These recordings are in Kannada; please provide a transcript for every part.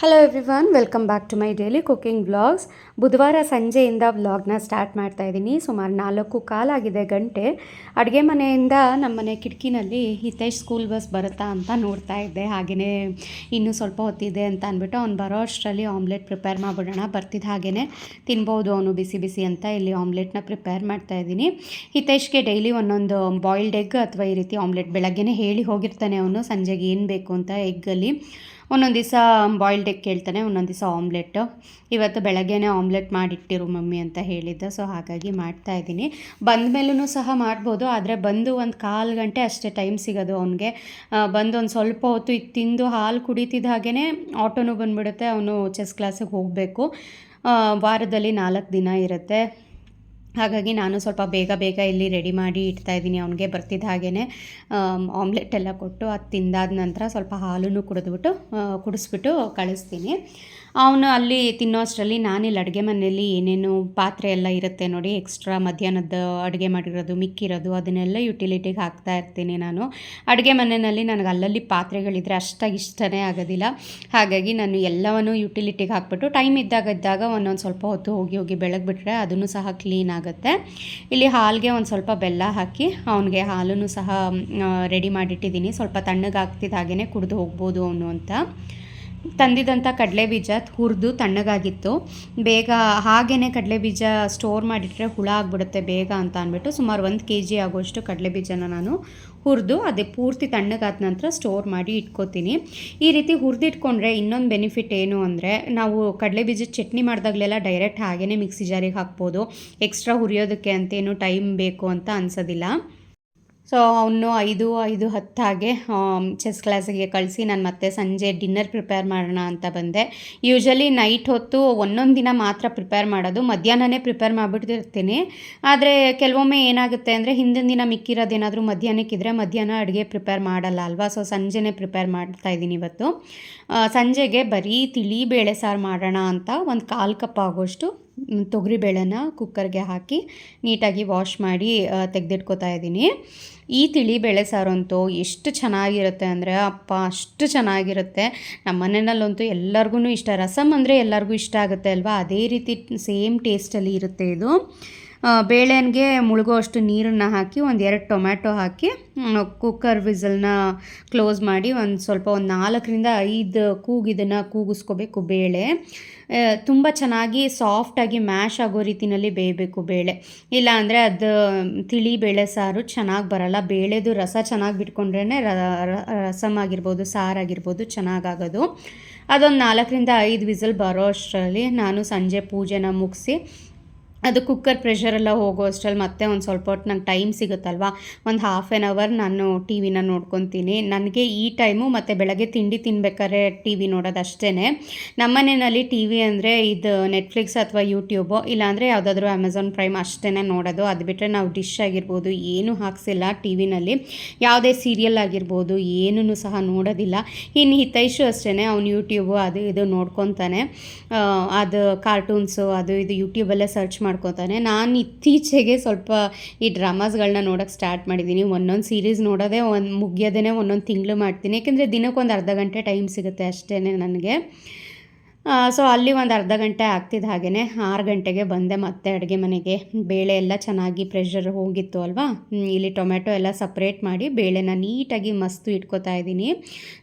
Hello everyone welcome back to my daily cooking vlogs ಬುಧವಾರ ಸಂಜೆಯಿಂದ ವ್ಲಾಗ್ನ ಸ್ಟಾರ್ಟ್ ಮಾಡ್ತಾ ಇದ್ದೀನಿ. ಸುಮಾರು ನಾಲ್ಕು ಕಾಲಾಗಿದೆ ಗಂಟೆ. ಅಡುಗೆ ಮನೆಯಿಂದ ನಮ್ಮ ಮನೆ ಕಿಟಕಿನಲ್ಲಿ ಹಿತೇಶ್ ಸ್ಕೂಲ್ ಬಸ್ ಬರುತ್ತಾ ಅಂತ ನೋಡ್ತಾ ಇದ್ದೆ. ಹಾಗೆಯೇ ಇನ್ನೂ ಸ್ವಲ್ಪ ಹೊತ್ತಿದೆ ಅಂತ ಅಂದ್ಬಿಟ್ಟು ಅವ್ನು ಬರೋ ಅಷ್ಟರಲ್ಲಿ ಆಮ್ಲೆಟ್ ಪ್ರಿಪೇರ್ ಮಾಡಿಬಿಡೋಣ ಬರ್ತಿದ್ದ ಹಾಗೆಯೇ ತಿನ್ಬೋದು ಅವನು ಬಿಸಿ ಬಿಸಿ ಅಂತ ಇಲ್ಲಿ ಆಮ್ಲೆಟ್ನ ಪ್ರಿಪೇರ್ ಮಾಡ್ತಾ ಇದ್ದೀನಿ. ಹಿತೇಶ್ಗೆ ಡೈಲಿ ಒಂದೊಂದು ಬಾಯ್ಲ್ಡ್ ಎಗ್ ಅಥವಾ ಈ ರೀತಿ ಆಮ್ಲೆಟ್ ಬೆಳಗ್ಗೆನೇ ಹೇಳಿ ಹೋಗಿರ್ತಾನೆ ಅವನು. ಸಂಜೆಗೆ ಏನು ಬೇಕು ಅಂತ ಎಗ್ಗಲ್ಲಿ ಒಂದೊಂದು ದಿವಸ ಬಾಯ್ಲ್ಡ್ ಎಗ್ ಕೇಳ್ತಾನೆ, ಒಂದೊಂದು ದಿವಸ ಆಮ್ಲೆಟ್ಟು ಇವತ್ತು ಬೆಳಗ್ಗೆನೇ ಆಮ್ಲೆಟ್ ಮಾಡಿಟ್ಟಿರು ಮಮ್ಮಿ ಅಂತ ಹೇಳಿದ್ದ ಸೊ ಹಾಗಾಗಿ ಮಾಡ್ತಾ ಇದ್ದೀನಿ. ಬಂದ ಮೇಲೂ ಸಹ ಮಾಡ್ಬೋದು, ಆದರೆ ಬಂದು ಒಂದು ಕಾಲು ಗಂಟೆ ಅಷ್ಟೇ ಟೈಮ್ ಸಿಗೋದು ಅವನಿಗೆ. ಬಂದು ಒಂದು ಸ್ವಲ್ಪ ಹೊತ್ತು ಇದು ತಿಂದು ಹಾಲು ಕುಡಿತಿದ್ದ ಹಾಗೇ ಆಟೋನೂ ಬಂದುಬಿಡುತ್ತೆ, ಅವನು ಚೆಸ್ ಕ್ಲಾಸಿಗೆ ಹೋಗಬೇಕು. ವಾರದಲ್ಲಿ ನಾಲ್ಕು ದಿನ ಇರುತ್ತೆ. ಹಾಗಾಗಿ ನಾನು ಸ್ವಲ್ಪ ಬೇಗ ಬೇಗ ಇಲ್ಲಿ ರೆಡಿ ಮಾಡಿ ಇಡ್ತಾ ಇದ್ದೀನಿ. ಅವನಿಗೆ ಬರ್ತಿದ್ದ ಹಾಗೇ ಆಮ್ಲೆಟ್ ಎಲ್ಲ ಕೊಟ್ಟು ಅದು ತಿಂದಾದ ನಂತರ ಸ್ವಲ್ಪ ಹಾಲನ್ನು ಕುಡಿದ್ಬಿಟ್ಟು ಕುಡಿಸ್ಬಿಟ್ಟು ಕಳಿಸ್ತೀನಿ. ಅವನು ಅಲ್ಲಿ ತಿನ್ನೋ ಅಷ್ಟರಲ್ಲಿ ನಾನಿಲ್ಲಿ ಅಡುಗೆ ಮನೆಯಲ್ಲಿ ಏನೇನು ಪಾತ್ರೆ ಎಲ್ಲ ಇರುತ್ತೆ ನೋಡಿ ಎಕ್ಸ್ಟ್ರಾ ಮಧ್ಯಾಹ್ನದ ಅಡುಗೆ ಮಾಡಿರೋದು, ಮಿಕ್ಕಿರೋದು, ಅದನ್ನೆಲ್ಲ ಯುಟಿಲಿಟಿಗೆ ಹಾಕ್ತಾ ಇರ್ತೀನಿ ನಾನು. ಅಡುಗೆ ಮನೆಯಲ್ಲಿ ನನಗೆ ಅಲ್ಲಲ್ಲಿ ಪಾತ್ರೆಗಳಿದ್ರೆ ಅಷ್ಟಾಗಿ ಇಷ್ಟನೇ ಆಗೋದಿಲ್ಲ. ಹಾಗಾಗಿ ನಾನು ಎಲ್ಲವನ್ನು ಯುಟಿಲಿಟಿಗೆ ಹಾಕ್ಬಿಟ್ಟು ಟೈಮ್ ಇದ್ದಾಗ ಇದ್ದಾಗ ಒಂದೊಂದು ಸ್ವಲ್ಪ ಹೊತ್ತು ಹೋಗಿ ಹೋಗಿ ಬೆಳಗ್ಬಿಟ್ರೆ ಅದನ್ನು ಸಹ ಕ್ಲೀನ್ ಆಗುತ್ತೆ. ಇಲ್ಲಿ ಹಾಲಿಗೆ ಒಂದು ಸ್ವಲ್ಪ ಬೆಲ್ಲ ಹಾಕಿ ಅವನಿಗೆ ಹಾಲನ್ನು ಸಹ ರೆಡಿ ಮಾಡಿಟ್ಟಿದ್ದೀನಿ. ಸ್ವಲ್ಪ ತಣ್ಣಗಾಗ್ತಿದ್ದ ಹಾಗೆಯೇ ಕುಡಿದು ಹೋಗ್ಬೋದು ಅವನು ಅಂತ. ತಂದಿದ್ದಂಥ ಕಡಲೆ ಬೀಜ ಹುರಿದು ತಣ್ಣಗಾಗಿತ್ತು. ಬೇಗ ಹಾಗೇ ಕಡಲೆ ಬೀಜ ಸ್ಟೋರ್ ಮಾಡಿಟ್ರೆ ಹುಳ ಆಗಿಬಿಡುತ್ತೆ ಬೇಗ ಅಂತ ಅಂದ್ಬಿಟ್ಟು ಸುಮಾರು ಒಂದು ಕೆ ಜಿ ಆಗೋಷ್ಟು ಕಡಲೆ ಬೀಜನ ನಾನು ಹುರಿದು ಅದೇ ಪೂರ್ತಿ ತಣ್ಣಗಾದ ನಂತರ ಸ್ಟೋರ್ ಮಾಡಿ ಇಟ್ಕೋತೀನಿ. ಈ ರೀತಿ ಹುರಿದಿಟ್ಕೊಂಡ್ರೆ ಇನ್ನೊಂದು ಬೆನಿಫಿಟ್ ಏನು ಅಂದರೆ ನಾವು ಕಡಲೆ ಬೀಜ ಚಟ್ನಿ ಮಾಡಿದಾಗಲೆಲ್ಲ ಡೈರೆಕ್ಟ್ ಹಾಗೇ ಮಿಕ್ಸಿ ಜಾರಿಗೆ ಹಾಕ್ಬೋದು. ಎಕ್ಸ್ಟ್ರಾ ಹುರಿಯೋದಕ್ಕೆ ಅಂತೇನು ಟೈಮ್ ಬೇಕು ಅಂತ ಅನ್ಸೋದಿಲ್ಲ. ಸೊ ಅವನು ಐದು ಐದು ಹತ್ತು ಹಾಗೆ ಚೆಸ್ ಕ್ಲಾಸಿಗೆ ಕಳಿಸಿ ನಾನು ಮತ್ತೆ ಸಂಜೆ ಡಿನ್ನರ್ ಪ್ರಿಪೇರ್ ಮಾಡೋಣ ಅಂತ ಬಂದೆ. ಯೂಶಲಿ ನೈಟ್ ಹೊತ್ತು ಒಂದೊಂದು ದಿನ ಮಾತ್ರ ಪ್ರಿಪೇರ್ ಮಾಡೋದು. ಮಧ್ಯಾಹ್ನನೇ ಪ್ರಿಪೇರ್ ಮಾಡಿಬಿಟ್ಟಿರ್ತೀನಿ. ಆದರೆ ಕೆಲವೊಮ್ಮೆ ಏನಾಗುತ್ತೆ ಅಂದರೆ ಹಿಂದಿನ ದಿನ ಮಿಕ್ಕಿರೋದೇನಾದರೂ ಮಧ್ಯಾಹ್ನಕ್ಕಿದ್ರೆ ಮಧ್ಯಾಹ್ನ ಅಡುಗೆ ಪ್ರಿಪೇರ್ ಮಾಡಲ್ಲ ಅಲ್ವಾ? ಸೊ ಸಂಜೆನೇ ಪ್ರಿಪೇರ್ ಮಾಡ್ತಾ ಇದ್ದೀನಿ ಇವತ್ತು. ಸಂಜೆಗೆ ಬರೀ ತಿಳಿ ಬೇಳೆ ಸಾರು ಮಾಡೋಣ ಅಂತ ಒಂದು ಕಾಲು ಕಪ್ ಆಗೋಷ್ಟು ತೊಗರಿಬೇಳೆನ ಕುಕ್ಕರ್ಗೆ ಹಾಕಿ ನೀಟಾಗಿ ವಾಶ್ ಮಾಡಿ ತೆಗೆದಿಟ್ಕೋತಾ ಇದ್ದೀನಿ. ಈ ತಿಳಿ ಬೇಳೆ ಸಾರು ಅಂತೂ ಎಷ್ಟು ಚೆನ್ನಾಗಿರುತ್ತೆ ಅಂದರೆ ಅಪ್ಪ, ಅಷ್ಟು ಚೆನ್ನಾಗಿರುತ್ತೆ. ನಮ್ಮ ಮನೆಯಲ್ಲಂತೂ ಎಲ್ಲರಿಗೂ ಇಷ್ಟ. ರಸಮ್ ಅಂದರೆ ಎಲ್ಲರಿಗೂ ಇಷ್ಟ ಆಗುತ್ತೆ ಅಲ್ವಾ? ಅದೇ ರೀತಿ ಸೇಮ್ ಟೇಸ್ಟಲ್ಲಿ ಇರುತ್ತೆ ಇದು. ಬೇಳೆನಿಗೆ ಮುಳುಗೋ ಅಷ್ಟು ನೀರನ್ನು ಹಾಕಿ ಒಂದು ಎರಡು ಟೊಮ್ಯಾಟೊ ಹಾಕಿ ಕುಕ್ಕರ್ ವಿಸಲ್ನ ಕ್ಲೋಸ್ ಮಾಡಿ ಒಂದು ಸ್ವಲ್ಪ ಒಂದು ನಾಲ್ಕರಿಂದ ಐದು ಕೂಗಿದನ್ನು ಕೂಗಿಸ್ಕೋಬೇಕು ಬೇಳೆ. ತುಂಬ ಚೆನ್ನಾಗಿ ಸಾಫ್ಟಾಗಿ ಮ್ಯಾಶ್ ಆಗೋ ರೀತಿಯಲ್ಲಿ ಬೇಯಬೇಕು ಬೇಳೆ. ಇಲ್ಲ ಅಂದರೆ ಅದು ತಿಳಿ ಬೇಳೆ ಸಾರು ಚೆನ್ನಾಗಿ ಬರಲ್ಲ. ಬೇಳೆದು ರಸ ಚೆನ್ನಾಗಿ ಬಿಟ್ಕೊಂಡ್ರೇ ರಸಮ್ ಆಗಿರ್ಬೋದು ಸಾರಾಗಿರ್ಬೋದು ಚೆನ್ನಾಗಾಗೋದು. ಅದೊಂದು ನಾಲ್ಕರಿಂದ ಐದು ವಿಸಲ್ ಬರೋ ಅಷ್ಟರಲ್ಲಿ ನಾನು ಸಂಜೆ ಪೂಜೆನ ಮುಗಿಸಿ ಅದು ಕುಕ್ಕರ್ ಪ್ರೆಷರೆಲ್ಲ ಹೋಗೋ ಅಷ್ಟರಲ್ಲಿ ಮತ್ತೆ ಒಂದು ಸ್ವಲ್ಪ ಹೊತ್ತು ನಂಗೆ ಟೈಮ್ ಸಿಗುತ್ತಲ್ವ? ಒಂದು ಹಾಫ್ ಆ್ಯನ್ ಅವರ್ ನಾನು ಟಿ ವಿನ ನೋಡ್ಕೊತೀನಿ. ನನಗೆ ಈ ಟೈಮು ಮತ್ತು ಬೆಳಗ್ಗೆ ತಿಂಡಿ ತಿನ್ಬೇಕಾದ್ರೆ ಟಿ ವಿ ನೋಡೋದು ಅಷ್ಟೇ ನಮ್ಮ ಮನೆಯಲ್ಲಿ ಟಿ ವಿ ಅಂದರೆ ಇದು ನೆಟ್ಫ್ಲಿಕ್ಸ್ ಅಥವಾ ಯೂಟ್ಯೂಬು ಇಲ್ಲಾಂದರೆ ಯಾವುದಾದ್ರೂ ಅಮೆಝಾನ್ ಪ್ರೈಮ್ ಅಷ್ಟೇ ನೋಡೋದು. ಅದು ಬಿಟ್ಟರೆ ನಾವು ಡಿಶ್ ಆಗಿರ್ಬೋದು, ಏನೂ ಹಾಕ್ಸಿಲ್ಲ ಟಿ ವಿನಲ್ಲಿ ಯಾವುದೇ ಸೀರಿಯಲ್ ಆಗಿರ್ಬೋದು ಏನೂ ಸಹ ನೋಡೋದಿಲ್ಲ. ಇನ್ನು ಹಿತೈಷು ಅಷ್ಟೇ ಅವ್ನು ಯೂಟ್ಯೂಬು ಅದು ಇದು ನೋಡ್ಕೊತಾನೆ. ಅದು ಕಾರ್ಟೂನ್ಸು ಅದು ಇದು ಯೂಟ್ಯೂಬಲ್ಲೇ ಸರ್ಚ್ ಮಾಡ್ಕೋತಾನೆ. ನಾನು ಇತ್ತೀಚೆಗೆ ಸ್ವಲ್ಪ ಈ ಡ್ರಾಮಾಸ್ಗಳನ್ನ ನೋಡೋಕೆ ಸ್ಟಾರ್ಟ್ ಮಾಡಿದ್ದೀನಿ ಒಂದೊಂದು ಸೀರೀಸ್ ನೋಡೋದೇ ಒಂದು ಮುಗಿಯೋದೇ ಒಂದೊಂದು ತಿಂಗಳು ಮಾಡ್ತೀನಿ. ಯಾಕೆಂದರೆ ದಿನಕ್ಕೊಂದು ಅರ್ಧ ಗಂಟೆ ಟೈಮ್ ಸಿಗುತ್ತೆ ಅಷ್ಟೇ ನನಗೆ. ಸೊ ಅಲ್ಲಿ ಒಂದು ಅರ್ಧ ಗಂಟೆ ಆಗ್ತಿದ್ದ ಹಾಗೆಯೇ ಆರು ಗಂಟೆಗೆ ಬಂದೆ ಮತ್ತೆ ಅಡುಗೆ ಮನೆಗೆ. ಬೇಳೆ ಎಲ್ಲ ಚೆನ್ನಾಗಿ ಪ್ರೆಷರ್ ಹೋಗಿತ್ತು ಅಲ್ವಾ? ಇಲ್ಲಿ ಟೊಮೆಟೊ ಎಲ್ಲ ಸಪ್ರೇಟ್ ಮಾಡಿ ಬೇಳೆನ ನೀಟಾಗಿ ಮಸ್ತು ಇಟ್ಕೋತಾ ಇದ್ದೀನಿ.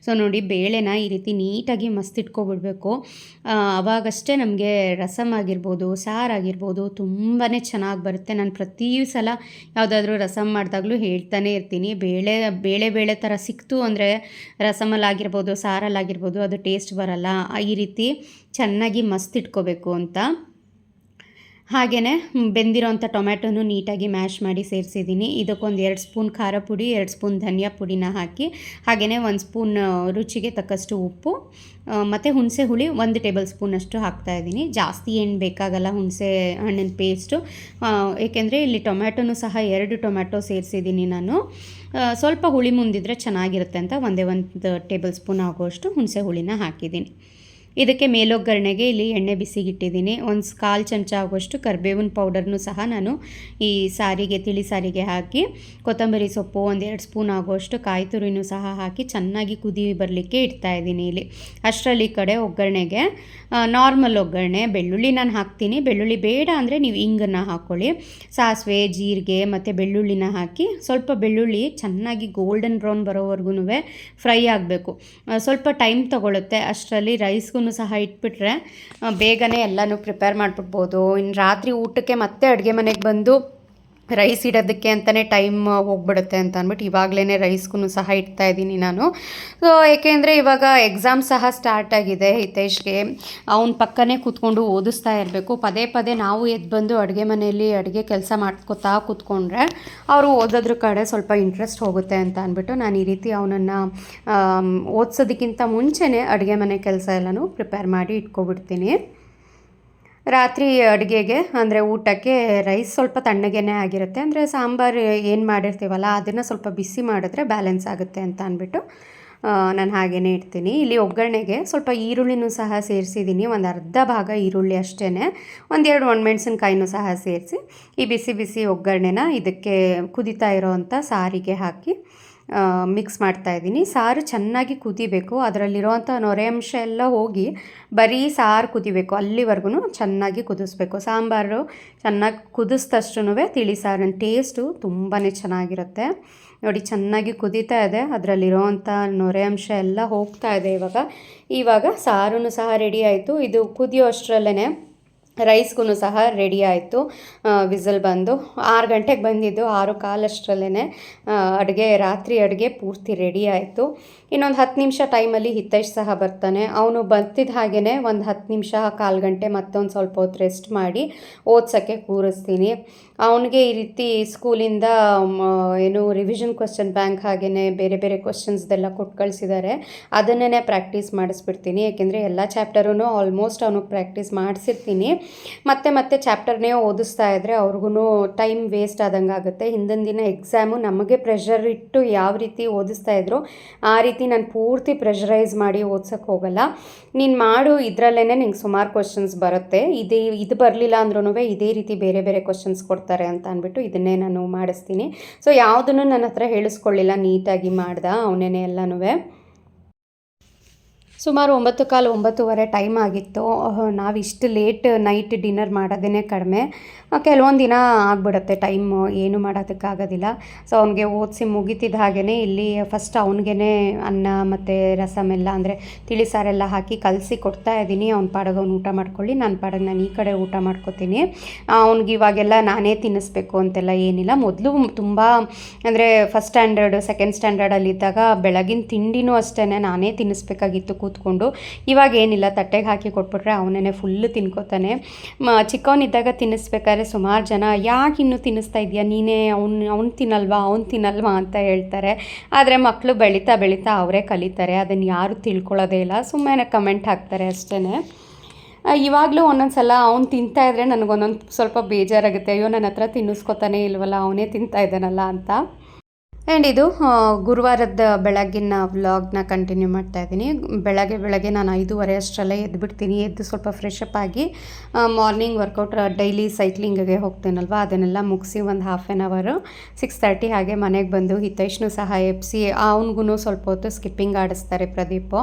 ಸೊ ನೋಡಿ, ಬೇಳೆನ ಈ ರೀತಿ ನೀಟಾಗಿ ಮಸ್ತ್ ಇಟ್ಕೊಬಿಡ್ಬೇಕು. ಆವಾಗಷ್ಟೇ ನಮಗೆ ರಸಮ್ ಆಗಿರ್ಬೋದು ಸಾರಾಗಿರ್ಬೋದು ತುಂಬಾ ಚೆನ್ನಾಗಿ ಬರುತ್ತೆ. ನಾನು ಪ್ರತಿ ಸಲ ಯಾವುದಾದ್ರೂ ರಸಮ್ ಮಾಡಿದಾಗಲೂ ಹೇಳ್ತಾನೆ ಇರ್ತೀನಿ. ಬೇಳೆ ಬೇಳೆ ಬೇಳೆ ಥರ ಸಿಕ್ತು ಅಂದರೆ ರಸಮಲ್ಲಾಗಿರ್ಬೋದು, ಸಾರಲ್ಲಾಗಿರ್ಬೋದು ಅದು ಟೇಸ್ಟ್ ಬರಲ್ಲ. ಈ ರೀತಿ ಚೆನ್ನಾಗಿ ಮಸ್ತ್ ಇಟ್ಕೋಬೇಕು ಅಂತ. ಹಾಗೆಯೇ ಬೆಂದಿರೋಂಥ ಟೊಮ್ಯಾಟೊನು ನೀಟಾಗಿ ಮ್ಯಾಶ್ ಮಾಡಿ ಸೇರಿಸಿದ್ದೀನಿ. ಇದಕ್ಕೊಂದು ಎರಡು ಸ್ಪೂನ್ ಖಾರ ಪುಡಿ, ಎರಡು ಸ್ಪೂನ್ ಧನಿಯಾ ಪುಡಿನ ಹಾಕಿ ಹಾಗೆಯೇ ಒಂದು ಸ್ಪೂನ್ ರುಚಿಗೆ ತಕ್ಕಷ್ಟು ಉಪ್ಪು ಮತ್ತು ಹುಣಸೆ ಹುಳಿ ಒಂದು ಟೇಬಲ್ ಸ್ಪೂನಷ್ಟು ಹಾಕ್ತಾಯಿದ್ದೀನಿ ಜಾಸ್ತಿ ಏನು ಬೇಕಾಗಲ್ಲ ಹುಣಸೆ ಹಣ್ಣಿನ ಪೇಸ್ಟು. ಏಕೆಂದರೆ ಇಲ್ಲಿ ಟೊಮ್ಯಾಟೊನು ಸಹ ಎರಡು ಟೊಮ್ಯಾಟೊ ಸೇರಿಸಿದ್ದೀನಿ ನಾನು. ಸ್ವಲ್ಪ ಹುಳಿ ಮುಂದಿದ್ರೆ ಚೆನ್ನಾಗಿರುತ್ತೆ ಅಂತ ಒಂದೇ ಒಂದು ಟೇಬಲ್ ಸ್ಪೂನ್ ಆಗೋಷ್ಟು ಹುಣಸೆ ಹುಳಿನ ಹಾಕಿದ್ದೀನಿ. ಇದಕ್ಕೆ ಮೇಲೊಗ್ಗರಣೆಗೆ ಇಲ್ಲಿ ಎಣ್ಣೆ ಬಿಸಿಗಿಟ್ಟಿದ್ದೀನಿ. ಒಂದು ಕಾಲು ಚಮಚ ಆಗುವಷ್ಟು ಕರಿಬೇವಿನ ಪೌಡರ್ನು ಸಹ ನಾನು ಈ ಸಾರಿಗೆ, ತಿಳಿ ಸಾರಿಗೆ ಹಾಕಿ, ಕೊತ್ತಂಬರಿ ಸೊಪ್ಪು ಒಂದೆರಡು ಸ್ಪೂನ್ ಆಗುವಷ್ಟು ಕಾಯಿ ತುರಿನೂ ಸಹ ಹಾಕಿ ಚೆನ್ನಾಗಿ ಕುದಿ ಬರಲಿಕ್ಕೆ ಇಡ್ತಾ ಇದ್ದೀನಿ ಇಲ್ಲಿ. ಅಷ್ಟರಲ್ಲಿ ಕಡೆ ಒಗ್ಗರಣೆಗೆ ನಾರ್ಮಲ್ ಒಗ್ಗರಣೆ, ಬೆಳ್ಳುಳ್ಳಿ ನಾನು ಹಾಕ್ತೀನಿ. ಬೆಳ್ಳುಳ್ಳಿ ಬೇಡ ಅಂದರೆ ನೀವು ಇಂಗನ್ನು ಹಾಕ್ಕೊಳ್ಳಿ ಸಾಸಿವೆ, ಜೀರಿಗೆ ಮತ್ತು ಬೆಳ್ಳುಳ್ಳಿನ ಹಾಕಿ ಸ್ವಲ್ಪ ಬೆಳ್ಳುಳ್ಳಿ ಚೆನ್ನಾಗಿ ಗೋಲ್ಡನ್ ಬ್ರೌನ್ ಬರೋವರೆಗೂ ಫ್ರೈ ಆಗಬೇಕು. ಸ್ವಲ್ಪ ಟೈಮ್ ತಗೊಳ್ಳುತ್ತೆ ಅಷ್ಟರಲ್ಲಿ ರೈಸ್ಗೂ ಸಹ ಇಟ್ಬಿಟ್ರೆ ಬೇಗನೆ ಎಲ್ಲನೂ ಪ್ರಿಪೇರ್ ಮಾಡಿಬಿಡ್ಬೋದು. ಇನ್ನು ರಾತ್ರಿ ಊಟಕ್ಕೆ ಮತ್ತೆ ಅಡುಗೆ ಮನೆಗೆ ಬಂದು ರೈಸ್ ಇಡೋದಕ್ಕೆ ಅಂತಲೇ ಟೈಮ್ ಹೋಗ್ಬಿಡುತ್ತೆ ಅಂತ ಅಂದ್ಬಿಟ್ಟು ಇವಾಗಲೇ ರೈಸ್ಗೂ ಸಹ ಇಡ್ತಾ ಇದ್ದೀನಿ ನಾನು. ಸೊ ಏಕೆಂದರೆ ಇವಾಗ ಎಕ್ಸಾಮ್ ಸಹ ಸ್ಟಾರ್ಟ್ ಆಗಿದೆ ಹಿತೇಶ್ಗೆ. ಅವ್ನ ಪಕ್ಕನೇ ಕೂತ್ಕೊಂಡು ಓದಿಸ್ತಾ ಇರಬೇಕು. ಪದೇ ಪದೇ ನಾವು ಎದ್ದು ಬಂದು ಅಡುಗೆ ಮನೆಯಲ್ಲಿ ಅಡುಗೆ ಕೆಲಸ ಮಾಡ್ಕೋತಾ ಕೂತ್ಕೊಂಡ್ರೆ ಅವರು ಓದೋದ್ರ ಕಡೆ ಸ್ವಲ್ಪ ಇಂಟ್ರೆಸ್ಟ್ ಹೋಗುತ್ತೆ ಅಂತ ಅಂದ್ಬಿಟ್ಟು ನಾನು ಈ ರೀತಿ ಅವನನ್ನು ಓದಿಸೋದಕ್ಕಿಂತ ಮುಂಚೆನೇ ಅಡುಗೆ ಮನೆ ಕೆಲಸ ಎಲ್ಲನೂ ಪ್ರಿಪೇರ್ ಮಾಡಿ ಇಟ್ಕೊಬಿಡ್ತೀನಿ. ರಾತ್ರಿ ಅಡುಗೆಗೆ, ಅಂದರೆ ಊಟಕ್ಕೆ ರೈಸ್ ಸ್ವಲ್ಪ ತಣ್ಣಗೆನೇ ಆಗಿರುತ್ತೆ. ಅಂದರೆ ಸಾಂಬಾರು ಏನು ಮಾಡಿರ್ತೀವಲ್ಲ, ಅದನ್ನು ಸ್ವಲ್ಪ ಬಿಸಿ ಮಾಡಿದ್ರೆ ಬ್ಯಾಲೆನ್ಸ್ ಆಗುತ್ತೆ ಅಂತ ಅಂದ್ಬಿಟ್ಟು ನಾನು ಹಾಗೇ ಇಡ್ತೀನಿ. ಇಲ್ಲಿ ಒಗ್ಗರಣೆಗೆ ಸ್ವಲ್ಪ ಈರುಳ್ಳಿನೂ ಸಹ ಸೇರಿಸಿದ್ದೀನಿ. ಒಂದು ಅರ್ಧ ಭಾಗ ಈರುಳ್ಳಿ ಅಷ್ಟೇ ಒಂದೆರಡು ಒಣಮೆಣ್ಸಿನ್ಕಾಯಿನೂ ಸಹ ಸೇರಿಸಿ, ಈ ಬಿಸಿ ಬಿಸಿ ಒಗ್ಗರಣೆನ ಇದಕ್ಕೆ ಕುದಿತಾ ಇರೋವಂಥ ಸಾರಿಗೆ ಹಾಕಿ ಮಿಕ್ಸ್ ಮಾಡ್ತಾ ಇದ್ದೀನಿ. ಸಾರು ಚೆನ್ನಾಗಿ ಕುದಿಬೇಕು. ಅದರಲ್ಲಿರುವಂಥ ನೊರೆ ಅಂಶ ಎಲ್ಲ ಹೋಗಿ ಬರೀ ಸಾರು ಕುದಿಬೇಕು. ಅಲ್ಲಿವರೆಗೂ ಚೆನ್ನಾಗಿ ಕುದಿಸ್ಬೇಕು. ಸಾಂಬಾರು ಚೆನ್ನಾಗಿ ಕುದಿಸ್ತಷ್ಟು ತಿಳಿ ಸಾರಿನ ಟೇಸ್ಟು ತುಂಬಾ ಚೆನ್ನಾಗಿರುತ್ತೆ. ನೋಡಿ, ಚೆನ್ನಾಗಿ ಕುದೀತಾ ಇದೆ. ಅದರಲ್ಲಿರೋವಂಥ ನೊರೆ ಅಂಶ ಎಲ್ಲ ಹೋಗ್ತಾ ಇದೆ ಇವಾಗ. ಇವಾಗ ಸಾರು ಸಹ ರೆಡಿ ಆಯಿತು. ಇದು ಕುದಿಯೋ ಅಷ್ಟರಲ್ಲೇ ರೈಸ್ಗೂ ಸಹ ರೆಡಿ ಆಯಿತು ವಿಸಲ್ ಬಂದು. ಆರು ಗಂಟೆಗೆ ಬಂದಿದ್ದು, ಆರು ಕಾಲಷ್ಟರಲ್ಲೇ ಅಡುಗೆ, ರಾತ್ರಿ ಅಡುಗೆ ಪೂರ್ತಿ ರೆಡಿ ಆಯಿತು. ಇನ್ನೊಂದು ಹತ್ತು ನಿಮಿಷ ಟೈಮಲ್ಲಿ ಹಿತೇಶ್ ಸಹ ಬರ್ತಾನೆ. ಅವನು ಬರ್ತಿದ್ದ ಹಾಗೇ ಒಂದು ಹತ್ತು ನಿಮಿಷ, ಕಾಲು ಗಂಟೆ ಮತ್ತೊಂದು ಸ್ವಲ್ಪ ಹೊತ್ತು ರೆಸ್ಟ್ ಮಾಡಿ ಓದ್ಸೋಕ್ಕೆ ಕೂರಿಸ್ತೀನಿ. ಅವನಿಗೆ ಈ ರೀತಿ ಸ್ಕೂಲಿಂದ ಏನು ರಿವಿಷನ್ ಕ್ವಶನ್ ಬ್ಯಾಂಕ್ ಹಾಗೆಯೇ ಬೇರೆ ಬೇರೆ ಕ್ವಶನ್ಸ್ದೆಲ್ಲ ಕೊಟ್ಟು ಕಳಿಸಿದ್ದಾರೆ. ಅದನ್ನೇ ಪ್ರಾಕ್ಟೀಸ್ ಮಾಡಿಸ್ಬಿಡ್ತೀನಿ. ಯಾಕೆಂದರೆ ಎಲ್ಲ ಚಾಪ್ಟರೂ ಆಲ್ಮೋಸ್ಟ್ ಅವನಿಗೆ ಪ್ರಾಕ್ಟೀಸ್ ಮಾಡಿಸಿರ್ತೀನಿ. ಮತ್ತೆ ಮತ್ತೆ ಚಾಪ್ಟರ್ನೇ ಓದಿಸ್ತಾ ಇದ್ದರೆ ಅವ್ರಿಗೂ ಟೈಮ್ ವೇಸ್ಟ್ ಆದಂಗೆ ಆಗುತ್ತೆ. ಹಿಂದಿನ ದಿನ ಎಕ್ಸಾಮು ನಮಗೆ ಪ್ರೆಷರ್ ಇಟ್ಟು ಯಾವ ರೀತಿ ಓದಿಸ್ತಾ ಇದ್ರು ಆ ರೀತಿ ನಾನು ಪೂರ್ತಿ ಪ್ರೆಷರೈಸ್ ಮಾಡಿ ಓದ್ಸೋಕ್ಕೆ ಹೋಗಲ್ಲ. ನೀನು ಮಾಡು ಇದರಲ್ಲೇ ನಿಂಗೆ ಸುಮಾರು ಕ್ವಶನ್ಸ್ ಬರುತ್ತೆ. ಇದೇ, ಇದು ಬರಲಿಲ್ಲ ಅಂದ್ರೂ ಇದೇ ರೀತಿ ಬೇರೆ ಬೇರೆ ಕ್ವಶನ್ಸ್ ಕೊಡ್ತಾರೆ ಅಂತ ಅಂದ್ಬಿಟ್ಟು ಇದನ್ನೇ ನಾನು ಮಾಡಿಸ್ತೀನಿ. ಸೊ ಯಾವುದನ್ನು ನನ್ನ ಹತ್ರ ಹೇಳಿಸ್ಕೊಳ್ಳಿಲ್ಲ ನೀಟಾಗಿ ಮಾಡ್ದ ಅವನೇನೆ ಎಲ್ಲನೂ ಸುಮಾರು ಒಂಬತ್ತು ಕಾಲು ಒಂಬತ್ತುವರೆ ಟೈಮ್ ಆಗಿತ್ತು. ನಾವು ಇಷ್ಟು ಲೇಟ್ ನೈಟ್ ಡಿನ್ನರ್ ಮಾಡೋದೇ ಕಡಿಮೆ. ಕೆಲವೊಂದು ದಿನ ಆಗ್ಬಿಡುತ್ತೆ ಟೈಮ್ ಏನು ಮಾಡೋದಕ್ಕಾಗೋದಿಲ್ಲ ಸೊ ಅವ್ನಿಗೆ ಓದಿಸಿ ಮುಗಿತಿದ್ದ ಹಾಗೆಯೇ ಇಲ್ಲಿ ಫಸ್ಟ್ ಅವನಿಗೆ ಅನ್ನ ಮತ್ತು ರಸಮ್ ಎಲ್ಲ ಅಂದರೆ ತಿಳಿ ಸಾರೆಲ್ಲ ಹಾಕಿ ಕಲಸಿ ಕೊಡ್ತಾ ಇದ್ದೀನಿ. ಅವ್ನ ಪಾಡಗವ್ನ ಊಟ ಮಾಡ್ಕೊಳ್ಳಿ, ನಾನು ಪಾಡಗ ನಾನು ಈ ಕಡೆ ಊಟ ಮಾಡ್ಕೊತೀನಿ. ಅವ್ನಿಗೆ ಇವಾಗೆಲ್ಲ ನಾನೇ ತಿನ್ನಿಸ್ಬೇಕು ಅಂತೆಲ್ಲ ಏನಿಲ್ಲ. ಮೊದಲು ತುಂಬ ಅಂದರೆ ಫಸ್ಟ್ ಸ್ಟ್ಯಾಂಡರ್ಡ್ ಸೆಕೆಂಡ್ ಸ್ಟ್ಯಾಂಡರ್ಡಲ್ಲಿದ್ದಾಗ ಬೆಳಗಿನ ತಿಂಡಿನೂ ಅಷ್ಟೇ ನಾನೇ ತಿನ್ನಿಸ್ಬೇಕಾಗಿತ್ತು. ಕೂತ್ಕೊಂಡು ಇವಾಗ ಏನಿಲ್ಲ, ತಟ್ಟೆಗೆ ಹಾಕಿ ಕೊಟ್ಬಿಟ್ರೆ ಅವನೇ ಫುಲ್ಲು ತಿನ್ಕೋತಾನೆ. ಚಿಕ್ಕವನಿದ್ದಾಗ ತಿನ್ನಿಸ್ಬೇಕಾದ್ರೆ ಸುಮಾರು ಜನ, ಯಾಕೆ ಇನ್ನೂ ತಿನ್ನಿಸ್ತಾ ಇದೆಯಾ ನೀನೇ ಅವ್ನು ಅವ್ನು ತಿನ್ನಲ್ವಾ? ಅವ್ನು ತಿನ್ನಲ್ವಾ? ಅಂತ ಹೇಳ್ತಾರೆ. ಆದರೆ ಮಕ್ಕಳು ಬೆಳೀತಾ ಬೆಳೀತಾ ಅವರೇ ಕಲಿತಾರೆ ಅದನ್ನು ಯಾರು ತಿಳ್ಕೊಳ್ಳೋದೇ ಇಲ್ಲ. ಸುಮ್ಮನೆ ಕಮೆಂಟ್ ಹಾಕ್ತಾರೆ ಅಷ್ಟೇ ಇವಾಗಲೂ ಒಂದೊಂದು ಸಲ ಅವ್ನು ತಿಂತಾ ಇದ್ರೆ ನನಗೊಂದೊಂದು ಸ್ವಲ್ಪ ಬೇಜಾರಾಗುತ್ತೆ. ಅಯ್ಯೋ ನನ್ನ ಹತ್ರ ತಿನ್ನಿಸ್ಕೊತಾನೆ ಇಲ್ವಲ್ಲ? ಅವನೇ ತಿಂತಾ ಇದ್ದಾನಲ್ಲ? ಅಂತ. ಆ್ಯಂಡ್ ಇದು ಗುರುವಾರದ ಬೆಳಗಿನ ವ್ಲಾಗ್ನ ಕಂಟಿನ್ಯೂ ಮಾಡ್ತಾ ಇದ್ದೀನಿ. ಬೆಳಗ್ಗೆ ಬೆಳಗ್ಗೆ ನಾನು ಐದೂವರೆ ಅಷ್ಟರಲ್ಲೇ ಎದ್ದುಬಿಡ್ತೀನಿ ಎದ್ದು ಸ್ವಲ್ಪ ಫ್ರೆಶ್ ಆಗಿ ಮಾರ್ನಿಂಗ್ ವರ್ಕೌಟ್ ಡೈಲಿ ಸೈಕ್ಲಿಂಗ್ಗೆ ಹೋಗ್ತೇನಲ್ವ? ಅದನ್ನೆಲ್ಲ ಮುಗಿಸಿ ಒಂದು half an hour six thirty ಹಾಗೆ ಮನೆಗೆ ಬಂದು ಹಿತೈಷ್ನು ಸಹ ಎಬ್ಸಿ ಅವನಿಗೂ ಸ್ವಲ್ಪ ಹೊತ್ತು ಸ್ಕಿಪ್ಪಿಂಗ್ ಆಡಿಸ್ತಾರೆ ಪ್ರದೀಪು.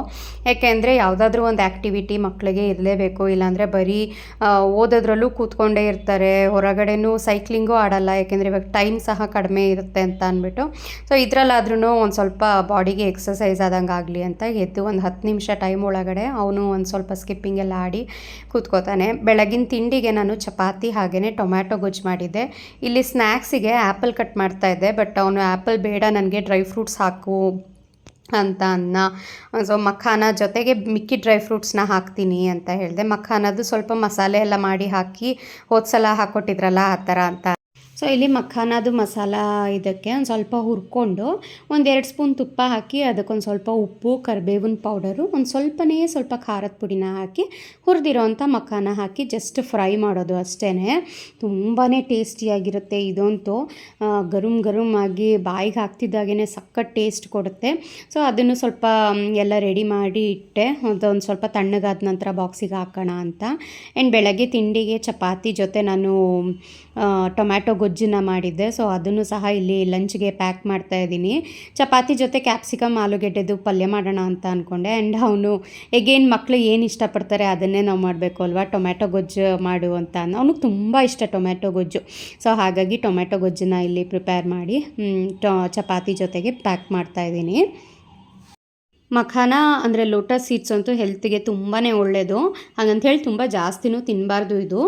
ಯಾಕೆಂದರೆ ಯಾವುದಾದ್ರೂ ಒಂದು ಆ್ಯಕ್ಟಿವಿಟಿ ಮಕ್ಕಳಿಗೆ ಇರಲೇಬೇಕು. ಇಲ್ಲಾಂದರೆ ಬರೀ ಓದೋದ್ರಲ್ಲೂ ಕೂತ್ಕೊಂಡೇ ಇರ್ತಾರೆ. ಹೊರಗಡೆನೂ ಸೈಕ್ಲಿಂಗೂ ಆಡಲ್ಲ. ಯಾಕೆಂದರೆ ಇವಾಗ ಟೈಮ್ ಸಹ ಕಡಿಮೆ ಇರುತ್ತೆ ಅಂತ ಅಂದ್ಬಿಟ್ಟು ಸೊ ಇದರಲ್ಲಾದ್ರೂ ಒಂದು ಸ್ವಲ್ಪ ಬಾಡಿಗೆ ಎಕ್ಸಸೈಸ್ ಆದಂಗೆ ಆಗಲಿ ಅಂತ ಎದ್ದು ಒಂದು ಹತ್ತು ನಿಮಿಷ ಟೈಮ್ ಒಳಗಡೆ ಅವನು ಒಂದು ಸ್ವಲ್ಪ ಸ್ಕಿಪ್ಪಿಂಗ್ ಎಲ್ಲ ಆಡಿ ಕೂತ್ಕೋತಾನೆ. ಬೆಳಗಿನ ತಿಂಡಿಗೆ ನಾನು ಚಪಾತಿ ಹಾಗೇ ಟೊಮ್ಯಾಟೊ ಗೊಜ್ಜು ಮಾಡಿದ್ದೆ. ಇಲ್ಲಿ ಸ್ನ್ಯಾಕ್ಸಿಗೆ ಆ್ಯಪಲ್ ಕಟ್ ಮಾಡ್ತಾ ಇದ್ದೆ ಬಟ್ ಅವನು ಆ್ಯಪಲ್ ಬೇಡ, ನನಗೆ ಡ್ರೈ ಫ್ರೂಟ್ಸ್ ಹಾಕು ಅಂತ ಅನ್ನ. ಸೊ ಮಖಾನ ಜೊತೆಗೆ ಮಿಕ್ಕಿ ಡ್ರೈ ಫ್ರೂಟ್ಸ್ನ ಹಾಕ್ತೀನಿ ಅಂತ ಹೇಳಿದೆ. ಮಖಾನದು ಸ್ವಲ್ಪ ಮಸಾಲೆ ಎಲ್ಲ ಮಾಡಿ ಹಾಕಿ ಹೋದ ಸಲ ಹಾಕ್ಕೊಟ್ಟಿದ್ರಲ್ಲ ಆ ಥರ ಅಂತ. ಸೊ ಇಲ್ಲಿ ಮಖಾನದು ಮಸಾಲ ಇದಕ್ಕೆ ಒಂದು ಸ್ವಲ್ಪ ಹುರ್ಕೊಂಡು ಒಂದೆರಡು ಸ್ಪೂನ್ ತುಪ್ಪ ಹಾಕಿ, ಅದಕ್ಕೊಂದು ಸ್ವಲ್ಪ ಉಪ್ಪು, ಕರಿಬೇವಿನ ಪೌಡರು ಒಂದು ಸ್ವಲ್ಪನೇ ಸ್ವಲ್ಪ ಖಾರದ ಪುಡಿನ ಹಾಕಿ ಹುರಿದಿರೋವಂಥ ಮಖಾನ ಹಾಕಿ ಜಸ್ಟ್ ಫ್ರೈ ಮಾಡೋದು ಅಷ್ಟೇ ತುಂಬಾ ಟೇಸ್ಟಿಯಾಗಿರುತ್ತೆ ಇದಂತೂ. ಗರುಮ್ ಗರುಮ್ ಆಗಿ ಬಾಯಿಗೆ ಹಾಕ್ತಿದ್ದಾಗೇ ಸಖತ್ ಟೇಸ್ಟ್ ಕೊಡುತ್ತೆ. ಸೊ ಅದನ್ನು ಸ್ವಲ್ಪ ಎಲ್ಲ ರೆಡಿ ಮಾಡಿ ಇಟ್ಟೆ. ಅದೊಂದು ಸ್ವಲ್ಪ ತಣ್ಣಗಾದ ನಂತರ ಬಾಕ್ಸಿಗೆ ಹಾಕೋಣ ಅಂತ. ಆ್ಯಂಡ್ ಬೆಳಗ್ಗೆ ತಿಂಡಿಗೆ ಚಪಾತಿ ಜೊತೆ ನಾನು ಟೊಮ್ಯಾಟೊ ಟೊಮ್ಯಾಟೊ ಗೊಜ್ಜನ್ನ ಮಾಡಿದ್ದೆ. ಸೊ ಅದನ್ನು ಸಹ ಇಲ್ಲಿ ಲಂಚ್ಗೆ ಪ್ಯಾಕ್ ಮಾಡ್ತಾ ಇದ್ದೀನಿ. ಚಪಾತಿ ಜೊತೆ ಕ್ಯಾಪ್ಸಿಕಮ್ ಆಲೂಗೆಡ್ಡೆದು ಪಲ್ಯ ಮಾಡೋಣ ಅಂತ ಅಂದ್ಕೊಂಡೆ ಆ್ಯಂಡ್ ಅವನು ಎಗೇನ್ ಮಕ್ಕಳು ಏನು ಇಷ್ಟಪಡ್ತಾರೆ ಅದನ್ನೇ ನಾವು ಮಾಡಬೇಕು ಅಲ್ವಾ? ಟೊಮ್ಯಾಟೊ ಗೊಜ್ಜು ಮಾಡು ಅಂತ ಅವನಿಗೆ ತುಂಬ ಇಷ್ಟ ಟೊಮ್ಯಾಟೊ ಗೊಜ್ಜು. ಸೊ ಹಾಗಾಗಿ ಟೊಮ್ಯಾಟೊ ಗೊಜ್ಜನ್ನ ಇಲ್ಲಿ ಪ್ರಿಪೇರ್ ಮಾಡಿ ಟೊ, ಚಪಾತಿ ಜೊತೆಗೆ ಪ್ಯಾಕ್ ಮಾಡ್ತಾ ಇದ್ದೀನಿ. ಮಖಾನ ಅಂದರೆ ಲೋಟಸ್ ಸೀಡ್ಸ್ ಅಂತೂ ಹೆಲ್ತಿಗೆ ತುಂಬಾ ಒಳ್ಳೆಯದು ಹಾಗಂಥೇಳಿ ತುಂಬ ಜಾಸ್ತಿನೂ ತಿನ್ನಬಾರ್ದು ಇದು.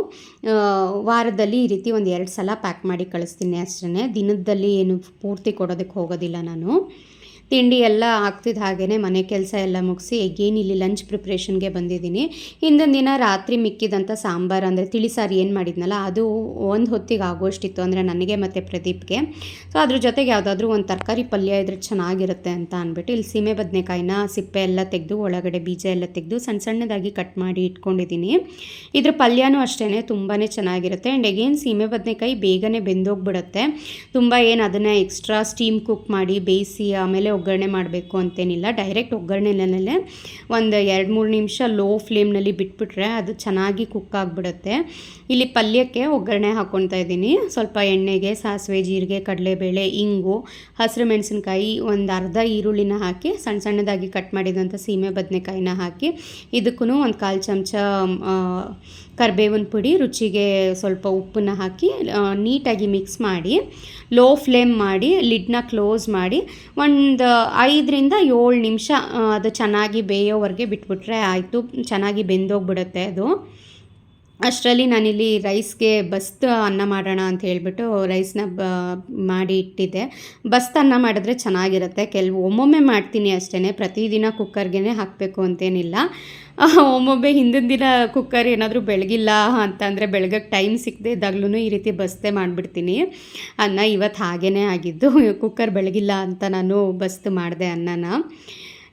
ವಾರದಲ್ಲಿ ಈ ರೀತಿ ಒಂದು ಎರಡು ಸಲ ಪ್ಯಾಕ್ ಮಾಡಿ ಕಳಿಸ್ತೀನಿ ಅಷ್ಟೇ ದಿನದಲ್ಲಿ ಏನು ಪೂರ್ತಿ ಕೊಡೋದಕ್ಕೆ ಹೋಗೋದಿಲ್ಲ ನಾನು. ತಿಂಡಿ ಎಲ್ಲ ಆಗ್ತಿದ್ದ ಹಾಗೇ ಮನೆ ಕೆಲಸ ಎಲ್ಲ ಮುಗಿಸಿ ಎಗೇನ್ ಇಲ್ಲಿ ಲಂಚ್ ಪ್ರಿಪ್ರೇಷನ್ಗೆ ಬಂದಿದ್ದೀನಿ. ಹಿಂದಿನ ದಿನ ರಾತ್ರಿ ಮಿಕ್ಕಿದಂಥ ಸಾಂಬಾರು ಅಂದರೆ ತಿಳಿಸಾರು ಏನು ಮಾಡಿದ್ನಲ್ಲ, ಅದು ಒಂದು ಹೊತ್ತಿಗೆ ಆಗೋಷ್ಟಿತ್ತು ಅಂದರೆ ನನಗೆ ಮತ್ತು ಪ್ರದೀಪ್ಗೆ. ಸೊ ಅದ್ರ ಜೊತೆಗೆ ಯಾವುದಾದ್ರೂ ಒಂದು ತರಕಾರಿ ಪಲ್ಯ ಇದ್ರೆ ಚೆನ್ನಾಗಿರುತ್ತೆ ಅಂತ ಅಂದ್ಬಿಟ್ಟು ಇಲ್ಲಿ ಸೀಮೆ ಬದನೆಕಾಯಿನ ಸಿಪ್ಪೆ ಎಲ್ಲ ತೆಗೆದು ಒಳಗಡೆ ಬೀಜ ಎಲ್ಲ ತೆಗೆದು ಸಣ್ಣ ಸಣ್ಣದಾಗಿ ಕಟ್ ಮಾಡಿ ಇಟ್ಕೊಂಡಿದ್ದೀನಿ. ಇದ್ರ ಪಲ್ಯನೂ ಅಷ್ಟೇ ತುಂಬಾ ಚೆನ್ನಾಗಿರುತ್ತೆ. ಆ್ಯಂಡ್ ಎಗೇನ್ ಸೀಮೆ ಬದನೆಕಾಯಿ ಬೇಗನೆ ಬೆಂದೋಗ್ಬಿಡುತ್ತೆ. ತುಂಬ ಏನು ಅದನ್ನು ಎಕ್ಸ್ಟ್ರಾ ಸ್ಟೀಮ್ ಕುಕ್ ಮಾಡಿ ಬೇಯಿಸಿ ಆಮೇಲೆ ಒಗ್ಗರಣೆ ಮಾಡಬೇಕು ಅಂತೇನಿಲ್ಲ. ಡೈರೆಕ್ಟ್ ಒಗ್ಗರಣೆನಲ್ಲೇ ಒಂದು ಎರಡು ಮೂರು ನಿಮಿಷ ಲೋ ಫ್ಲೇಮ್ನಲ್ಲಿ ಬಿಟ್ಬಿಟ್ರೆ ಅದು ಚೆನ್ನಾಗಿ ಕುಕ್ ಆಗಿಬಿಡುತ್ತೆ. ಇಲ್ಲಿ ಪಲ್ಯಕ್ಕೆ ಒಗ್ಗರಣೆ ಹಾಕ್ಕೊತಾ ಇದ್ದೀನಿ. ಸ್ವಲ್ಪ ಎಣ್ಣೆಗೆ, ಸಾಸಿವೆ, ಜೀರಿಗೆ, ಕಡಲೆಬೇಳೆ, ಇಂಗು, ಹಸಿರು ಮೆಣಸಿನ್ಕಾಯಿ, ಒಂದು ಅರ್ಧ ಈರುಳ್ಳಿನ ಹಾಕಿ ಸಣ್ಣ ಸಣ್ಣದಾಗಿ ಕಟ್ ಮಾಡಿದಂಥ ಸೀಮೆ ಬದನೆಕಾಯಿನ ಹಾಕಿ ಇದಕ್ಕೂ ಒಂದು ಕಾಲು ಚಮಚ ಕರಿಬೇವಿನ ಪುಡಿ, ರುಚಿಗೆ ಸ್ವಲ್ಪ ಉಪ್ಪನ್ನ ಹಾಕಿ ನೀಟಾಗಿ ಮಿಕ್ಸ್ ಮಾಡಿ ಲೋ ಫ್ಲೇಮ್ ಮಾಡಿ ಲಿಡ್ನ ಕ್ಲೋಸ್ ಮಾಡಿ, ಒಂದು ಐದರಿಂದ ಏಳು ನಿಮಿಷ ಅದು ಚೆನ್ನಾಗಿ ಬೇಯೋವರೆಗೆ ಬಿಟ್ಬಿಟ್ರೆ ಆಯಿತು. ಚೆನ್ನಾಗಿ ಬೆಂದೋಗ್ಬಿಡುತ್ತೆ ಅದು. ಅಷ್ಟರಲ್ಲಿ ನಾನಿಲ್ಲಿ ರೈಸ್ಗೆ ಬಸ್ತ್ ಅನ್ನ ಮಾಡೋಣ ಅಂತ ಹೇಳಿಬಿಟ್ಟು ರೈಸ್ನ ಬ, ಮಾಡಿ ಇಟ್ಟಿದ್ದೆ. ಬಸ್ತ್ ಅನ್ನ ಮಾಡಿದ್ರೆ ಚೆನ್ನಾಗಿರುತ್ತೆ. ಕೆಲವು, ಒಮ್ಮೊಮ್ಮೆ ಮಾಡ್ತೀನಿ ಅಷ್ಟೇ ಪ್ರತಿದಿನ ಕುಕ್ಕರ್ಗೆ ಹಾಕಬೇಕು ಅಂತೇನಿಲ್ಲ. ಒಮ್ಮೊಮ್ಮೆ ಹಿಂದಿನ ದಿನ ಕುಕ್ಕರ್ ಏನಾದರೂ ಬೆಳಗಿಲ್ಲ ಅಂತಂದರೆ ಬೆಳಗ್ಗೆ ಟೈಮ್ ಸಿಕ್ಕದೆ ಇದ್ದಾಗ್ಲೂ ಈ ರೀತಿ ಬಸ್ತೆ ಮಾಡಿಬಿಡ್ತೀನಿ. ಅನ್ನ ಇವತ್ತು ಹಾಗೇ ಆಗಿದ್ದು. ಕುಕ್ಕರ್ ಬೆಳಗಿಲ್ಲ ಅಂತ ನಾನು ಬಸ್ತು ಮಾಡಿದೆ ಅನ್ನನ.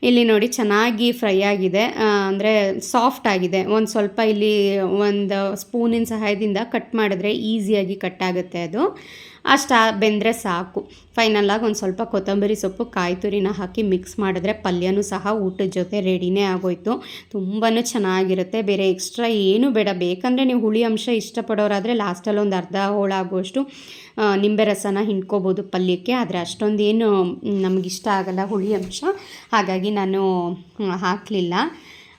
ಇಲ್ಲಿ ನೋಡಿ ಚೆನ್ನಾಗಿ ಫ್ರೈ ಆಗಿದೆ. ಅಂದರೆ ಸಾಫ್ಟ್ ಆಗಿದೆ. ಒಂದು ಸ್ವಲ್ಪ ಇಲ್ಲಿ ಒಂದು ಸ್ಪೂನಿನ ಸಹಾಯದಿಂದ ಕಟ್ ಮಾಡಿದ್ರೆ ಈಸಿಯಾಗಿ ಕಟ್ ಆಗುತ್ತೆ ಅದು. ಅಷ್ಟು ಬೆಂದರೆ ಸಾಕು. ಫೈನಲಾಗಿ ಒಂದು ಸ್ವಲ್ಪ ಕೊತ್ತಂಬರಿ ಸೊಪ್ಪು ಕಾಯಿ ತುರಿನ ಹಾಕಿ ಮಿಕ್ಸ್ ಮಾಡಿದ್ರೆ ಪಲ್ಯನೂ ಸಹ ಊಟದ ಜೊತೆ ರೆಡಿನೇ ಆಗೋಯ್ತು. ತುಂಬಾ ಚೆನ್ನಾಗಿರುತ್ತೆ. ಬೇರೆ ಎಕ್ಸ್ಟ್ರಾ ಏನು ಬೇಡ. ಬೇಕಂದರೆ ನೀವು ಹುಳಿ ಅಂಶ ಇಷ್ಟಪಡೋರಾದರೆ ಲಾಸ್ಟಲ್ಲಿ ಒಂದು ಅರ್ಧ ಹೋಳಾಗುವಷ್ಟು ನಿಂಬೆ ರಸನ ಹಿಂಡ್ಕೋಬೋದು ಪಲ್ಯಕ್ಕೆ. ಆದರೆ ಅಷ್ಟೊಂದೇನು ನಮಗಿಷ್ಟ ಆಗಲ್ಲ ಹುಳಿ ಅಂಶ. ಹಾಗಾಗಿ ನಾನು ಹಾಕಲಿಲ್ಲ.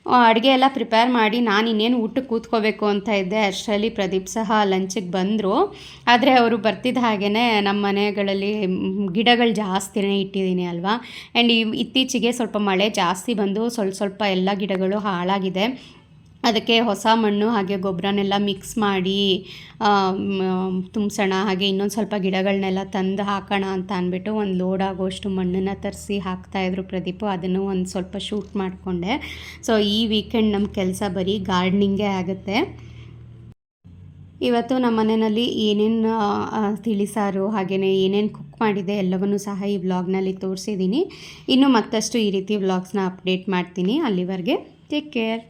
ಅಡುಗೆ ಎಲ್ಲ ಪ್ರಿಪೇರ್ ಮಾಡಿ ನಾನು ಇನ್ನೇನು ಊಟಕ್ಕೆ ಕೂತ್ಕೋಬೇಕು ಅಂತ ಇದ್ದೆ. ಅಷ್ಟರಲ್ಲಿ ಪ್ರದೀಪ್ ಸಹ ಲಂಚಿಗೆ ಬಂದರು. ಆದರೆ ಅವರು ಬರ್ತಿದ್ದ ಹಾಗೇ ನಮ್ಮ ಮನೆಗಳಲ್ಲಿ ಗಿಡಗಳು ಜಾಸ್ತಿನೇ ಇಟ್ಟಿದ್ದೀನಿ ಅಲ್ವಾ? ಆ್ಯಂಡ್ ಇತ್ತೀಚೆಗೆ ಸ್ವಲ್ಪ ಮಳೆ ಜಾಸ್ತಿ ಬಂದು ಸ್ವಲ್ಪ ಸ್ವಲ್ಪ ಎಲ್ಲ ಗಿಡಗಳು ಹಾಳಾಗಿದೆ. ಅದಕ್ಕೆ ಹೊಸ ಮಣ್ಣು ಹಾಗೆ ಗೊಬ್ಬರನೆಲ್ಲ ಮಿಕ್ಸ್ ಮಾಡಿ ತುಂಬಿಸೋಣ, ಹಾಗೆ ಇನ್ನೊಂದು ಸ್ವಲ್ಪ ಗಿಡಗಳನ್ನೆಲ್ಲ ತಂದು ಹಾಕೋಣ ಅಂತ ಅಂದ್ಬಿಟ್ಟು ಒಂದು ಲೋಡ್ ಆಗೋಷ್ಟು ಮಣ್ಣನ್ನು ತರಿಸಿ ಹಾಕ್ತಾಯಿದ್ರು ಪ್ರದೀಪು. ಅದನ್ನು ಒಂದು ಸ್ವಲ್ಪ ಶೂಟ್ ಮಾಡಿಕೊಂಡೆ. ಸೊ ಈ ವೀಕೆಂಡ್ ನಮ್ಮ ಕೆಲಸ ಬರೀ ಗಾರ್ಡ್ನಿಂಗೇ ಆಗುತ್ತೆ. ಇವತ್ತು ನಮ್ಮ ಮನೆಯಲ್ಲಿ ಏನೇನು ತಿಳಿಸಾರು ಹಾಗೆಯೇ ಏನೇನು ಕುಕ್ ಮಾಡಿದೆ ಎಲ್ಲವನ್ನೂ ಸಹ ಈ ವ್ಲಾಗ್ನಲ್ಲಿ ತೋರಿಸಿದ್ದೀನಿ. ಇನ್ನು ಮತ್ತಷ್ಟು ಈ ರೀತಿ ವ್ಲಾಗ್ಸ್ನ ಅಪ್ಡೇಟ್ ಮಾಡ್ತೀನಿ ಅಲ್ಲಿವರೆಗೆ. Take care